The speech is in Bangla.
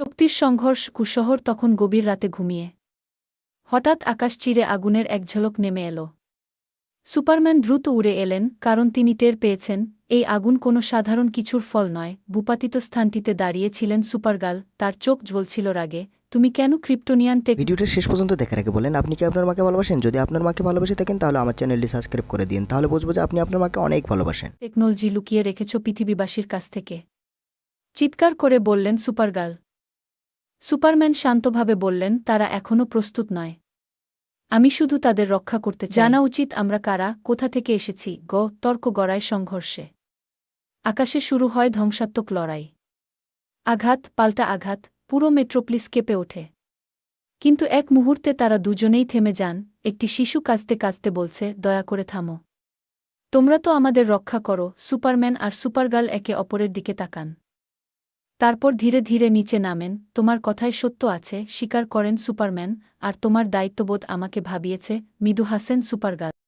শক্তির সংঘর্ষ কুশহর তখন গভীর রাতে ঘুমিয়ে। হঠাৎ আকাশ চিরে আগুনের এক ঝলক নেমে এল। সুপারম্যান দ্রুত উড়ে এলেন কারণ তিনি টের পেয়েছেন এই আগুন কোনো সাধারণ কিছুর ফল নয়। ভূপাতিত স্থানটিতে দাঁড়িয়েছিলেন সুপারগাল তার চোখ জ্বলছিল রাগে। তুমি কেন ক্রিপ্টোনিয়ান টেক ভিডিওটা শেষ পর্যন্ত দেখার আগে বলেন আপনি কি আপনার মাকে ভালোবাসেন? যদি আপনার মাকে ভালোবেসে থাকেন তাহলে আমার চ্যানেলটি সাবস্ক্রাইব করে দিন। তাহলে বুঝব যে আপনি আপনার মাকে অনেক ভালোবাসেন। টেকনোলজি লুকিয়ে রেখেছ পৃথিবীবাসীর কাছ থেকে। চিৎকার করে বললেন সুপারগার্ল সুপারম্যান শান্তভাবে বললেন, তারা এখনও প্রস্তুত নয়। আমি শুধু তাদের রক্ষা করতে জানা উচিত আমরা কারা, কোথা থেকে এসেছি, গ, তর্ক গড়ায় সংঘর্ষে। আকাশে শুরু হয় ধ্বংসাত্মক লড়াই। আঘাত, পাল্টা আঘাত, পুরো মেট্রোপ্লিস কেঁপে ওঠে। কিন্তু এক মুহূর্তে তারা দুজনেই থেমে যান, একটি শিশু কাঁদতে কাঁদতে বলছে, দয়া করে থামো। তোমরা তো আমাদের রক্ষা করো, সুপারম্যান আর সুপারগার্ল একে অপরের দিকে তাকান। তারপর ধীরে ধীরে নিচে নামেন, তোমার কথায় সত্য আছে, স্বীকার করেন সুপারম্যান, আর তোমার দায়িত্ববোধ আমাকে ভাবিয়েছে, মিদু হাসেন সুপারগার্ল